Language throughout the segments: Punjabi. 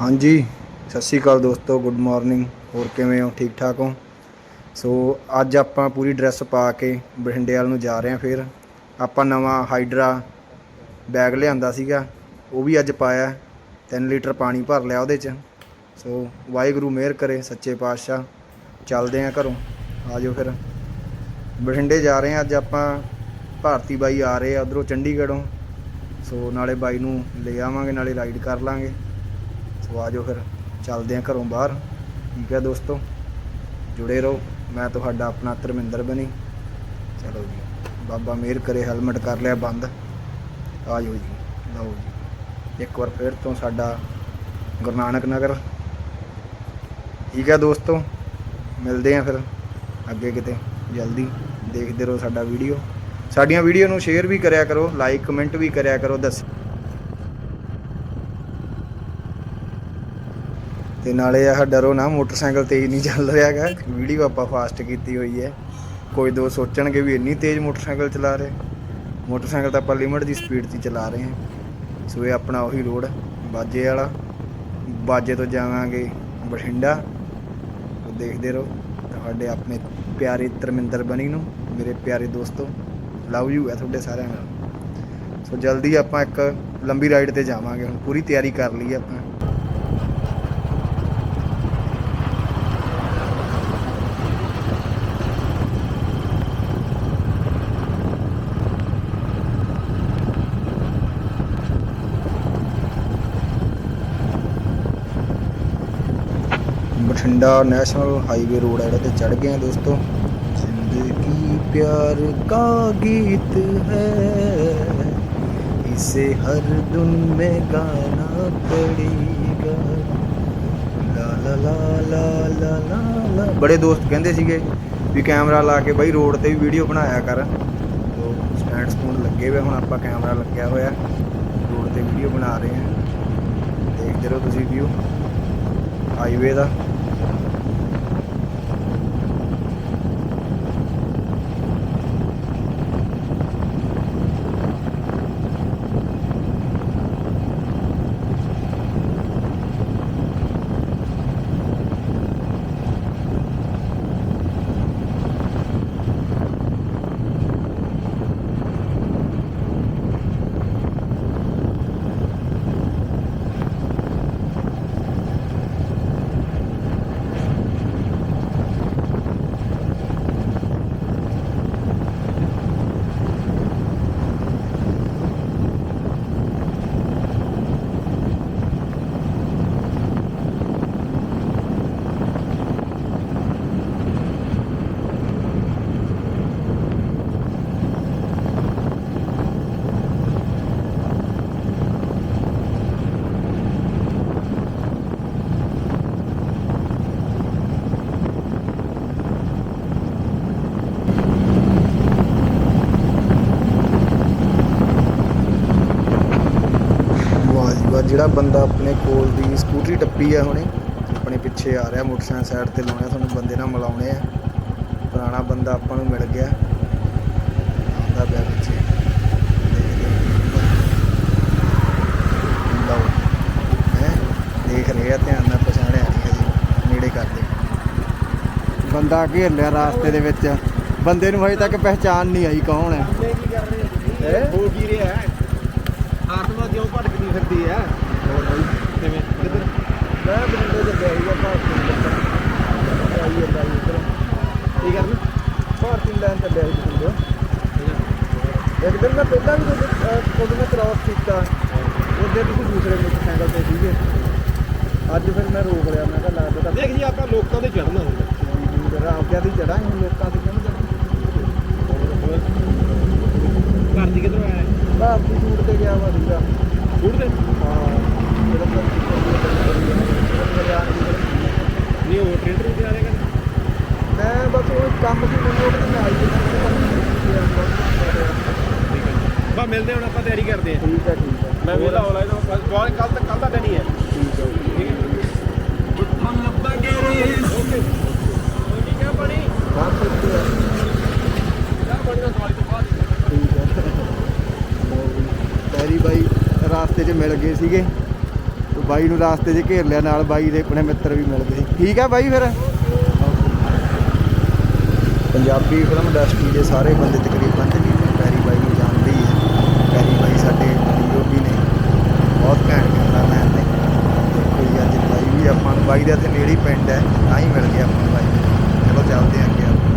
ਹਾਂਜੀ, ਸਤਿ ਸ਼੍ਰੀ ਅਕਾਲ ਦੋਸਤੋ ਗੁੱਡ ਮਾਰਨਿੰਗ ਹੋਰ ਕਿਵੇਂ ਹੋ? ਠੀਕ ਠਾਕ ਹੋ? ਸੋ ਅੱਜ ਆਪਾਂ ਪੂਰੀ ਡਰੈਸ ਪਾ ਕੇ ਬਠਿੰਡੇ ਵੱਲ ਨੂੰ ਜਾ ਰਹੇ ਹਾਂ ਫਿਰ। ਆਪਾਂ ਨਵਾਂ ਹਾਈਡਰਾ ਬੈਗ ਲਿਆਂਦਾ ਸੀਗਾ, ਉਹ ਵੀ ਅੱਜ ਪਾਇਆ। 3 ਲੀਟਰ ਪਾਣੀ ਭਰ ਲਿਆ ਉਹਦੇ 'ਚ। ਸੋ ਵਾਹਿਗੁਰੂ ਮਿਹਰ ਕਰੇ, ਸੱਚੇ ਪਾਤਸ਼ਾਹ। ਚੱਲਦੇ ਹਾਂ ਘਰੋਂ। ਆਜੋ ਫਿਰ। ਬਠਿੰਡੇ ਜਾ ਰਹੇ ਹਾਂ, ਅੱਜ ਆਪਾਂ ਭਾਰਤੀ ਬਾਈ ਆ ਰਹੇ ਆ ਉਧਰੋਂ ਚੰਡੀਗੜ੍ਹੋਂ। ਸੋ ਨਾਲੇ ਬਾਈ ਨੂੰ ਲੈ ਆਵਾਂਗੇ, ਨਾਲੇ ਰਾਈਡ ਕਰ ਲਾਂਗੇ। ਸੋ ਆਜੋ ਫਿਰ, ਚੱਲਦੇ ਹਾਂ ਘਰੋਂ ਬਾਹਰ। ਠੀਕ ਹੈ ਦੋਸਤੋ? ਜੁੜੇ ਰਹੋ। ਮੈਂ ਤੁਹਾਡਾ ਆਪਣਾ ਧਰਮਿੰਦਰ ਬਣੀ। ਚਲੋ ਜੀ, ਬਾਬਾ ਮਿਹਰ ਕਰੇ, ਹੈਲਮਟ ਕਰ ਲਿਆ, ਬੰਦ। ਆਜੋ ਜੀ, ਲਓ ਜੀ। ਇੱਕ ਵਾਰ ਫਿਰ ਤੋਂ ਸਾਡਾ ਗੁਰੂ ਨਾਨਕ ਨਗਰ। ਠੀਕ ਹੈ ਦੋਸਤੋ? ਮਿਲਦੇ ਹਾਂ ਫਿਰ ਅੱਗੇ ਕਿਤੇ, ਜਲਦੀ। ਦੇਖਦੇ ਰਹੋ ਸਾਡਾ ਵੀਡੀਓ। ਸਾਡੀਆਂ ਵੀਡੀਓ ਨੂੰ ਸ਼ੇਅਰ ਵੀ ਕਰਿਆ ਕਰੋ, ਲਾਈਕ, ਕਮੈਂਟ ਵੀ ਕਰਿਆ ਕਰੋ, ਦੱਸ ਤੇ ਨਾਲੇ ਆਹ ਡਰੋ ਨਾ, ਮੋਟਰਸਾਈਕਲ ਤੇਜ਼ ਨਹੀਂ ਚੱਲ ਰਿਹਾ ਹੈਗਾ। ਵੀਡੀਓ ਆਪਾਂ ਫਾਸਟ ਕੀਤੀ ਹੋਈ ਹੈ। ਕੋਈ ਦੋ ਸੋਚਣਗੇ ਵੀ ਇੰਨੀ ਤੇਜ਼ ਮੋਟਰਸਾਈਕਲ ਚਲਾ ਰਹੇ। ਮੋਟਰਸਾਈਕਲ ਤਾਂ ਆਪਾਂ ਲਿਮਟ ਦੀ ਸਪੀਡ 'ਤੇ ਚਲਾ ਰਹੇ ਹਾਂ। ਸੋ ਇਹ ਆਪਣਾ ਉਹੀ ਰੋਡ ਬਾਜੇ ਵਾਲਾ। ਬਾਜੇ ਤੋਂ ਜਾਵਾਂਗੇ ਬਠਿੰਡਾ। ਦੇਖਦੇ ਰਹੋ। ਤੁਹਾਡੇ ਆਪਣੇ ਪਿਆਰੇ ਧਰਮਿੰਦਰ ਬਣੀ ਨੂੰ, ਮੇਰੇ ਪਿਆਰੇ ਦੋਸਤੋ ਲਵ ਯੂ ਹੈ ਤੁਹਾਡੇ ਸਾਰਿਆਂ ਨਾਲ। ਸੋ ਜਲਦੀ ਆਪਾਂ ਇੱਕ ਲੰਬੀ ਰਾਈਡ ਤੇ ਜਾਵਾਂਗੇ। ਹੁਣ ਪੂਰੀ ਤਿਆਰੀ ਕਰ ਲਈ ਆਪਾਂ। ਬਠਿੰਡਾ ਨੈਸ਼ਨਲ ਹਾਈਵੇ ਰੋਡ ਹੈ ਜਿਹੜਾ ਤੇ ਚੜ ਗਏ ਆ ਦੋਸਤੋ ਜ਼ਿੰਦਗੀ ਪਿਆਰ का गीत है इसे हर धुन में गाना पड़ेगा ਲਾ ਲਾ ਲਾ ਲਾ ਲਾ ਲਾ ਲਾ ਬੜੇ ਦੋਸਤ ਕਹਿੰਦੇ ਸੀਗੇ ਵੀ ਕੈਮਰਾ ਲਾ ਕੇ ਬਈ ਰੋਡ ਤੇ ਵੀ ਵੀਡੀਓ ਬਣਾਇਆ ਕਰ ਤੋ ਸਟੈਂਡ ਸਟੂਨ ਲੱਗੇ ਹੋਏ ਹੁਣ ਆਪਾਂ ਕੈਮਰਾ ਲੱਗਿਆ ਹੋਇਆ ਰੋਡ ਤੇ ਵੀਡੀਓ ਬਣਾ ਰਹੇ ਹਾਂ ਦੇਖਦੇ ਰਹੋ ਤੁਸੀਂ ਵੀਊ ਹਾਈਵੇ ਦਾ ਜਿਹੜਾ ਬੰਦਾ ਆਪਣੇ ਕੋਲ ਦੀ ਸਕੂਟਰੀ ਟੱਪੀ ਆ ਹੁਣੇ ਆਪਣੇ ਪਿੱਛੇ ਆ ਰਿਹਾ ਮੋਟਰਸਾਈਕਲ ਸਾਈਡ ਤੇ ਲਾਉਣਾ ਤੁਹਾਨੂੰ ਬੰਦੇ ਨਾਲ ਮਿਲਾਉਣੇ ਆ। ਪੁਰਾਣਾ ਬੰਦਾ ਆਪਾਂ ਨੂੰ ਮਿਲ ਗਿਆ। ਆਉਂਦਾ ਪਿਆ ਪਿੱਛੇ। ਦੇਖ ਰਹੇ ਧਿਆਨ ਨਾਲ ਪਛਾਣਿਆ ਨਹੀਂ ਹਜੇ। ਨੇੜੇ ਕਰਦੇ ਬੰਦਾ ਘੇਰ ਲਿਆ ਰਾਸਤੇ ਦੇ ਵਿੱਚ। ਬੰਦੇ ਨੂੰ ਹਜੇ ਤੱਕ ਪਹਿਚਾਨ ਨਹੀਂ ਆਈ ਕੌਣ ਹੈ। ਹੈਂ? ਹੋ? ਕੀ ਰਿਹਾ ਹੈ? ਆਤਮਾ ਕਿਉਂ ਭਟਕਦੀ ਫਿਰਦੀ ਹੈ? ਹੋਰ ਬਈ ਕਿਵੇਂ ਕਿੱਧਰ ਮੈਂ ਬਰਿੰਡੇ ਚੱਲਿਆ ਸੀਗਾ ਭਾਰਤੀ ਲੈਣ ਆਈ ਜਾਂਦਾ ਸੀ ਇੱਧਰ ਕੀ ਕਰਨਾ ਭਾਰਤੀ ਲੈਣ ਚੱਲਿਆ ਸੀ ਬਰਿੰਡੇ ਇੱਕ ਦਿਨ ਮੈਂ ਪਹਿਲਾਂ ਵੀ ਤੁਹਾਡੇ ਤੁਹਾਡੇ ਕ੍ਰਾਸ ਕੀਤਾ ਉਹਦੇ ਤੁਸੀਂ ਦੂਸਰੇ ਮੋਟਰਸਾਈਕਲ ਤੇ ਸੀਗੇ ਅੱਜ ਫਿਰ ਮੈਂ ਰੋਕ ਲਿਆ ਮੈਂ ਕਿਹਾ ਲੱਗਦਾ ਤਾਂ ਦੇਖ ਜੀ, ਆਪਾਂ ਲੋਕਾਂ ਤੇ ਚੜਨਾ ਹੁੰਦਾ। ਫਿਰ ਦੀ ਚੜਾਂਗੇ ਲੋਕਾਂ ਤੇ ਕਿਉਂ ਚੜਾਂਗੇ ਘਰ ਦੀ ਆਇਆ ਭਾਰਤੀ ਸੂਟ ਤੇ ਗਿਆ ਵਾ ਸੀਗਾ ਫੂਡ ਹਾਂ ਨਹੀਂ ਉਹ ਟ੍ਰੇਡਰ ਆ ਰਿਹਾ ਮੈਂ ਬਸ ਉਹ ਕੰਮ ਸੀ ਮੈਨੂੰ ਉਹਦੇ ਨਾਲ ਆਈ ਜਾਂਦਾ ਬਾ ਮਿਲਦੇ ਹੁਣ ਆਪਾਂ ਤਿਆਰੀ ਕਰਦੇ ਆ ਠੀਕ ਹੈ ਠੀਕ ਹੈ। ਮੈਂ ਵੇਲਾ ਹੋਲਾ ਇਹਦਾ ਬਹੁਤ ਕੱਲ ਤੱਕ ਕੱਲ ਦਾ ਹੀ ਹੈ ਠੀਕ ਹੈ ਠੀਕ ਹੈ ਉੱਠਣ ਲੱਭਾ ਕੇ ਓਕੇ ਕੀ ਕਿਹਾ ਬਣੀ ਬਾਤ ਕਰਦੇ ਆ ਕਿਆ ਬਣੀ ਦਾ ਸਵਾਲ ਤੋਂ ਬਾਅਦ ਠੀਕ ਹੈ ਪੈਰੀ ਬਾਈ ਰਾਸਤੇ 'ਚ ਮਿਲ ਗਏ ਸੀਗੇ। ਤੇ ਬਾਈ ਨੂੰ ਰਾਸਤੇ 'ਚ ਘੇਰ ਲਿਆ, ਨਾਲ ਬਾਈ ਦੇ ਆਪਣੇ ਮਿੱਤਰ ਵੀ ਮਿਲ ਗਏ। ਠੀਕ ਆ ਬਾਈ ਫਿਰ? ਪੰਜਾਬੀ ਫਿਲਮ ਇੰਡਸਟਰੀ ਦੇ ਸਾਰੇ ਬੰਦੇ ਤਕਰੀਬਨ ਤਕਰੀਬਨ ਪੈਰੀ ਬਾਈ ਨੂੰ ਜਾਣਦੇ ਹੀ ਹੈ ਪੈਰੀ ਬਾਈ ਸਾਡੇ ਵੀ ਨੇ। ਬਹੁਤ ਘੈਂਟ ਕੈਮਰਾਮੈਨ ਮੈਂ ਦੇਖੋ ਜੀ, ਅੱਜ ਬਾਈ ਵੀ ਆਪਾਂ ਨੂੰ, ਬਾਈ ਦਾ ਇੱਥੇ ਨੇੜੇ ਹੀ ਪਿੰਡ ਹੈ, ਤਾਂ ਹੀ ਮਿਲ ਗਿਆ ਆਪਾਂ ਨੂੰ ਬਾਈ। ਚਲੋ ਚੱਲਦੇ ਹਾਂ ਅੱਗੇ ਆਪਾਂ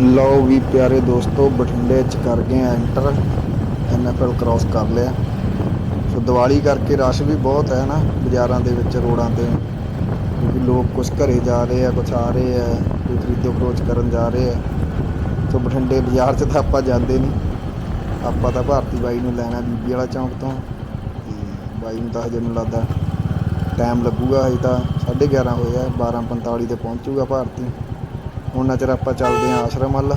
ਲਓ ਵੀ ਪਿਆਰੇ ਦੋਸਤੋ, ਬਠਿੰਡੇ ਚ ਕਰ ਗਏ ਆ ਐਂਟਰ ਐਨਐਫਐਲ ਕ੍ਰਾਸ ਕਰ ਲਿਆ। ਸੋ ਦੀਵਾਲੀ ਕਰਕੇ ਰਸ਼ ਵੀ ਬਹੁਤ ਹੈ ਨਾ, ਬਾਜ਼ਾਰਾਂ ਦੇ ਵਿੱਚ, ਰੋਡਾਂ ਤੇ। ਕਿਉਂਕਿ ਲੋਕ ਕੁਝ ਘਰੇ ਜਾ ਰਹੇ ਆ ਕੁਝ ਆ ਰਹੇ ਆ, ਕੋਈ ਖਰੀਦੋ ਖਰੋਚ ਕਰਨ ਜਾ ਰਹੇ ਆ। ਸੋ ਬਠਿੰਡੇ ਬਾਜ਼ਾਰ 'ਚ ਤਾਂ ਆਪਾਂ ਜਾਂਦੇ ਨਹੀਂ ਆਪਾਂ ਤਾਂ ਭਾਰਤੀ ਬਾਈ ਨੂੰ ਲੈਣਾ ਬੀਬੀ ਵਾਲਾ ਚੌਂਕ ਤੋਂ। ਤੇ ਬਾਈ ਨੂੰ ਤਾਂ ਹਜੇ ਮੈਨੂੰ ਲੱਗਦਾ ਟਾਈਮ ਲੱਗੂਗਾ, ਹਜੇ ਤਾਂ 11:30 ਹੋਏ ਆ 12:45 ਤੇ ਪਹੁੰਚੂਗਾ ਭਾਰਤੀ। ਉਹਨਾਂ ਚਿਰ ਆਪਾਂ ਚੱਲਦੇ ਹਾਂ ਆਸ਼ਰਮ ਵੱਲ।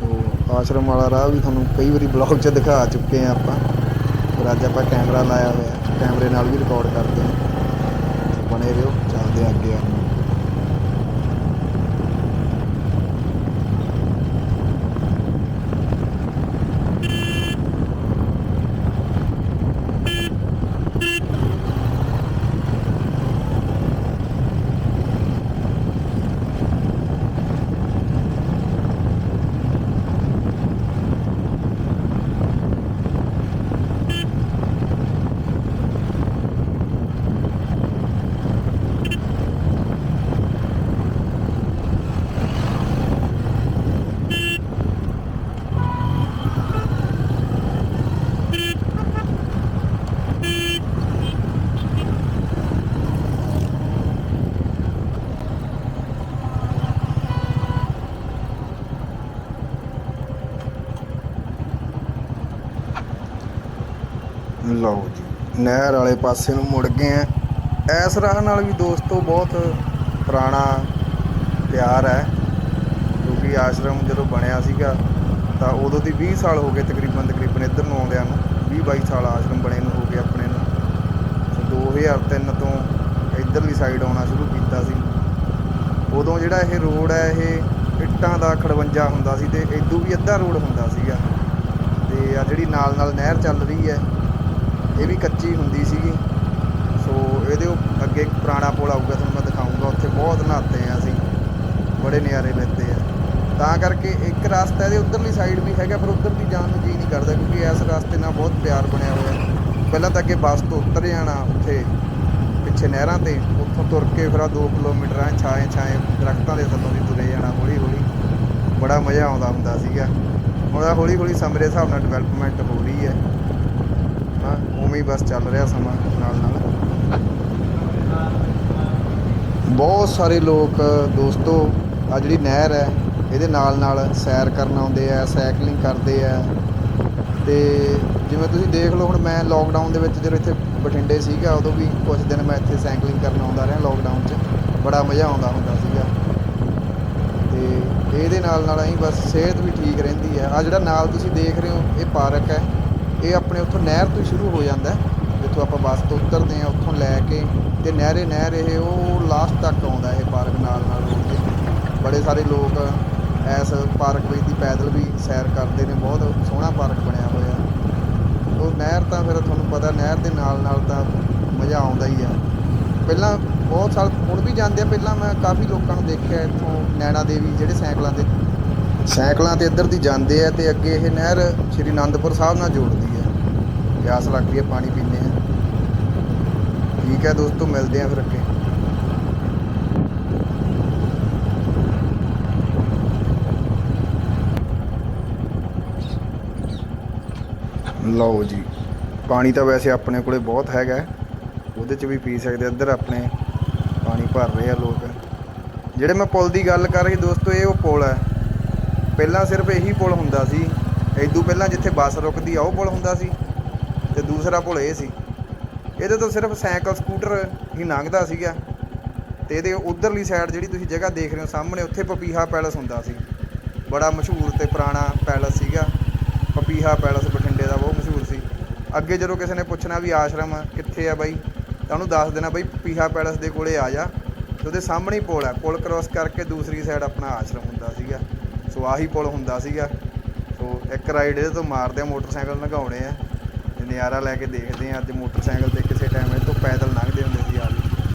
ਸੋ ਆਸ਼ਰਮ ਵਾਲਾ ਰਾਹ ਵੀ ਤੁਹਾਨੂੰ ਕਈ ਵਾਰੀ ਬਲੌਗ 'ਚ ਦਿਖਾ ਚੁੱਕੇ ਆ ਆਪਾਂ। ਪਰ ਅੱਜ ਆਪਾਂ ਕੈਮਰਾ ਲਾਇਆ ਹੋਇਆ, ਕੈਮਰੇ ਨਾਲ ਵੀ ਰਿਕਾਰਡ ਕਰਦੇ ਹਾਂ। ਸੋ ਬਣੇ ਰਹੋ, ਚੱਲਦੇ ਹਾਂ ਅੱਗੇ ਆਪਾਂ ਲਓ ਜੀ, ਨਹਿਰ ਵਾਲੇ ਪਾਸੇ ਨੂੰ ਮੁੜ ਗਏ ਆ। ਇਸ ਰਾਹ ਨਾਲ ਵੀ ਦੋਸਤੋ ਬਹੁਤ ਪੁਰਾਣਾ ਪਿਆਰ ਹੈ। ਕਿਉਂਕਿ ਆਸ਼ਰਮ ਜਦੋਂ ਬਣਿਆ ਸੀਗਾ, ਤਾਂ ਉਦੋਂ ਦੀ 20 ਸਾਲ ਹੋ ਗਏ ਤਕਰੀਬਨ ਤਕਰੀਬਨ ਇੱਧਰ ਨੂੰ ਆਉਂਦਿਆਂ ਨੂੰ 20 22 ਸਾਲ ਆਸ਼ਰਮ ਬਣੇ ਨੂੰ ਹੋ ਗਏ ਆਪਣੇ ਨੂੰ। ਸੋ 2003 ਤੋਂ ਇੱਧਰਲੀ ਸਾਈਡ ਆਉਣਾ ਸ਼ੁਰੂ ਕੀਤਾ ਸੀ। ਉਦੋਂ ਜਿਹੜਾ ਇਹ ਰੋਡ ਹੈ, ਇਹ ਇੱਟਾਂ ਦਾ ਖੜਵੰਜਾ ਹੁੰਦਾ ਸੀ ਤੇ ਇਦੋਂ ਵੀ ਅੱਧਾ ਰੋਡ ਹੁੰਦਾ ਸੀਗਾ। ਤੇ ਆ ਜਿਹੜੀ ਨਾਲ ਨਾਲ ਨਹਿਰ ਚੱਲ ਰਹੀ ਹੈ ਇਹ ਵੀ ਕੱਚੀ ਹੁੰਦੀ ਸੀਗੀ। ਸੋ ਇਹਦੇ ਅੱਗੇ ਪੁਰਾਣਾ ਪੁਲ ਆਊਗਾ, ਤੁਹਾਨੂੰ ਮੈਂ ਦਿਖਾਊਂਗਾ। ਉੱਥੇ ਬਹੁਤ ਨਹਾਤੇ ਆ ਅਸੀਂ। ਬੜੇ ਨਿਆਰੇ ਲੈਂਦੇ ਆ। ਤਾਂ ਕਰਕੇ ਇੱਕ ਰਸਤਾ ਇਹਦੇ ਉਧਰਲੀ ਸਾਈਡ ਵੀ ਹੈਗਾ, ਪਰ ਉਧਰ ਦੀ ਜਾਣ ਨੂੰ ਜੀ ਨਹੀਂ ਕਰਦਾ, ਕਿਉਂਕਿ ਇਸ ਰਸਤੇ ਨਾਲ ਬਹੁਤ ਪਿਆਰ ਬਣਿਆ ਹੋਇਆ। ਪਹਿਲਾਂ ਤਾਂ ਅੱਗੇ ਬੱਸ ਤੋਂ ਉਤਰ ਜਾਣਾ ਉੱਥੇ, ਪਿੱਛੇ ਨਹਿਰਾਂ ਤੇ। ਉੱਥੋਂ ਤੁਰ ਕੇ ਫਿਰ ਆ 2 ਕਿਲੋਮੀਟਰ ਆ ਛਾਏ ਛਾਏ ਦਰਖਤਾਂ ਦੇ ਥੱਲੋਂ ਦੀ ਤੁਰੇ ਜਾਣਾ ਹੌਲੀ ਹੌਲੀ ਬੜਾ ਮਜ਼ਾ ਆਉਂਦਾ ਹੁੰਦਾ ਸੀਗਾ। ਹੁਣ ਹੌਲੀ ਹੌਲੀ ਸਮਰੇ ਹਿਸਾਬ ਨਾਲ ਡਿਵੈਲਪਮੈਂਟ ਹੋ ਰਹੀ ਹੈ। ਹਾਂ ਉਵੇਂ ਹੀ ਬਸ ਚੱਲ ਰਿਹਾ ਸਮਾਂ ਨਾਲ ਨਾਲ। ਬਹੁਤ ਸਾਰੇ ਲੋਕ, ਦੋਸਤੋ ਆ ਜਿਹੜੀ ਨਹਿਰ ਹੈ, ਇਹਦੇ ਨਾਲ ਨਾਲ ਸੈਰ ਕਰਨ ਆਉਂਦੇ ਆ ਸਾਈਕਲਿੰਗ ਕਰਦੇ ਆ। ਤੇ ਜਿਵੇਂ ਤੁਸੀਂ ਦੇਖ ਲਓ, ਹੁਣ ਮੈਂ ਲੋਕਡਾਊਨ ਦੇ ਵਿੱਚ ਜਦੋਂ ਇੱਥੇ ਬਠਿੰਡੇ ਸੀਗਾ, ਉਦੋਂ ਵੀ ਕੁਝ ਦਿਨ ਮੈਂ ਇੱਥੇ ਸਾਈਕਲਿੰਗ ਕਰਨ ਆਉਂਦਾ ਰਿਹਾ ਲੋਕਡਾਊਨ 'ਚ। ਬੜਾ ਮਜ਼ਾ ਆਉਂਦਾ ਹੁੰਦਾ ਸੀਗਾ। ਤੇ ਇਹਦੇ ਨਾਲ ਨਾਲ ਅਸੀਂ ਬਸ ਸਿਹਤ ਵੀ ਠੀਕ ਰਹਿੰਦੀ ਹੈ। ਆ ਜਿਹੜਾ ਨਾਲ ਤੁਸੀਂ ਦੇਖ ਰਹੇ ਹੋ, ਇਹ ਪਾਰਕ ਹੈ। ਇਹ ਆਪਣੇ ਉੱਥੋਂ ਨਹਿਰ ਤੋਂ ਹੀ ਸ਼ੁਰੂ ਹੋ ਜਾਂਦਾ ਜਿੱਥੋਂ ਆਪਾਂ ਬੱਸ ਤੋਂ ਉਤਰਦੇ ਆ ਉੱਥੋਂ ਲੈ ਕੇ ਤੇ ਨਹਿਰੇ ਨਹਿਰ ਇਹ ਉਹ ਲਾਸਟ ਤੱਕ ਆਉਂਦਾ ਇਹ ਪਾਰਕ ਨਾਲ ਨਾਲ ਰੋਡ ਤੇ ਬੜੇ ਸਾਰੇ ਲੋਕ ਇਸ ਪਾਰਕ ਵਿੱਚ ਦੀ ਪੈਦਲ ਵੀ ਸੈਰ ਕਰਦੇ ਨੇ, ਬਹੁਤ ਸੋਹਣਾ ਪਾਰਕ ਬਣਿਆ ਹੋਇਆ। ਉਹ ਨਹਿਰ ਤਾਂ ਫਿਰ ਤੁਹਾਨੂੰ ਪਤਾ ਨਹਿਰ ਦੇ ਨਾਲ ਨਾਲ ਤਾਂ ਮਜ਼ਾ ਆਉਂਦਾ ਹੀ ਆ। ਪਹਿਲਾਂ ਬਹੁਤ ਸਾਲ ਹੁਣ ਵੀ ਜਾਂਦੇ ਆ, ਪਹਿਲਾਂ ਮੈਂ ਕਾਫੀ ਲੋਕਾਂ ਨੂੰ ਦੇਖਿਆ ਇੱਥੋਂ ਨੈਣਾ ਦੇਵੀ ਜਿਹੜੇ ਸਾਈਕਲਾਂ ਤੇ ਸਾਈਕਲਾਂ ਤੇ ਇੱਧਰ ਦੀ ਜਾਂਦੇ ਆ ਤੇ ਅੱਗੇ ਇਹ ਨਹਿਰ ਸ਼੍ਰੀ ਅਨੰਦਪੁਰ ਸਾਹਿਬ ਨਾਲ ਜੋੜਦੀ ਹੈ ਪਿਆਸ ਲੱਗਦੀ ਹੈ ਪਾਣੀ ਪੀਂਦੇ ਆ। ਠੀਕ ਹੈ ਦੋਸਤੋ, ਮਿਲਦੇ ਆ ਫਿਰ ਅੱਗੇ। ਲਓ ਜੀ, ਪਾਣੀ ਤਾਂ ਵੈਸੇ ਆਪਣੇ ਕੋਲੇ ਬਹੁਤ ਹੈਗਾ। ਉਹਦੇ 'ਚ ਵੀ ਪੀ ਸਕਦੇ ਇੱਧਰ ਆਪਣੇ ਪਾਣੀ ਭਰ ਰਹੇ ਆ ਲੋਕ। ਜਿਹੜੇ ਮੈਂ ਪੁਲ ਦੀ ਗੱਲ ਕਰ ਰਹੀ ਦੋਸਤੋ, ਇਹ ਉਹ ਪੁਲ ਹੈ ਪਹਿਲਾਂ ਸਿਰਫ ਇਹੀ ਪੁਲ ਹੁੰਦਾ ਸੀ। ਇਦੋਂ ਪਹਿਲਾਂ ਜਿੱਥੇ ਬੱਸ ਰੁਕਦੀ ਆ, ਉਹ ਪੁਲ ਹੁੰਦਾ ਸੀ ਤੇ ਦੂਸਰਾ ਪੁਲ ਇਹ ਸੀ। ਇਹਦੇ ਤੋਂ ਸਿਰਫ ਸਾਈਕਲ, ਸਕੂਟਰ ਹੀ ਲੰਘਦਾ ਸੀਗਾ ਤੇ ਇਹਦੇ ਉਧਰਲੀ ਸਾਈਡ ਜਿਹੜੀ ਤੁਸੀਂ ਜਗ੍ਹਾ ਦੇਖ ਰਹੇ ਹੋ ਸਾਹਮਣੇ, ਉੱਥੇ ਪਪੀਹਾ ਪੈਲਸ ਹੁੰਦਾ ਸੀ। ਬੜਾ ਮਸ਼ਹੂਰ ਤੇ ਪੁਰਾਣਾ ਪੈਲਸ ਸੀਗਾ। ਪਪੀਹਾ ਪੈਲਸ ਬਠਿੰਡੇ ਦਾ ਬਹੁਤ ਮਸ਼ਹੂਰ ਸੀ। ਅੱਗੇ ਜਦੋਂ ਕਿਸੇ ਨੇ ਪੁੱਛਣਾ ਵੀ ਆਸ਼ਰਮ ਕਿੱਥੇ ਆ ਬਾਈ, ਤਾਂ ਉਹਨੂੰ ਦੱਸ ਦੇਣਾ ਬਾਈ, ਪਪੀਹਾ ਪੈਲਸ ਦੇ ਕੋਲੇ ਆ ਜਾ। ਤੇ ਉਹਦੇ ਸਾਹਮਣੇ ਪੁਲ ਹੈ ਪੁਲ ਕ੍ਰੋਸ ਕਰਕੇ ਦੂਸਰੀ ਸਾਈਡ ਆਪਣਾ ਆਸ਼ਰਮ ਹੁੰਦਾ ਸੀਗਾ। ਸੋ ਆਹੀ ਪੁਲ ਹੁੰਦਾ ਸੀਗਾ। ਸੋ ਇੱਕ ਰਾਈਡ ਇਹਦੇ ਤੋਂ ਮਾਰਦੇ ਆ, ਮੋਟਰਸਾਈਕਲ ਲੰਘਾਉਣੇ ਆ। ਨਜ਼ਾਰਾ ਲੈ ਕੇ ਦੇਖਦੇ ਆ, ਅੱਜ ਮੋਟਰਸਾਈਕਲ ਤੇ ਕਿਸੇ ਟਾਈਮ ਇਹ ਤੋਂ ਪੈਦਲ ਲੰਘਦੇ ਹੁੰਦੇ ਸੀ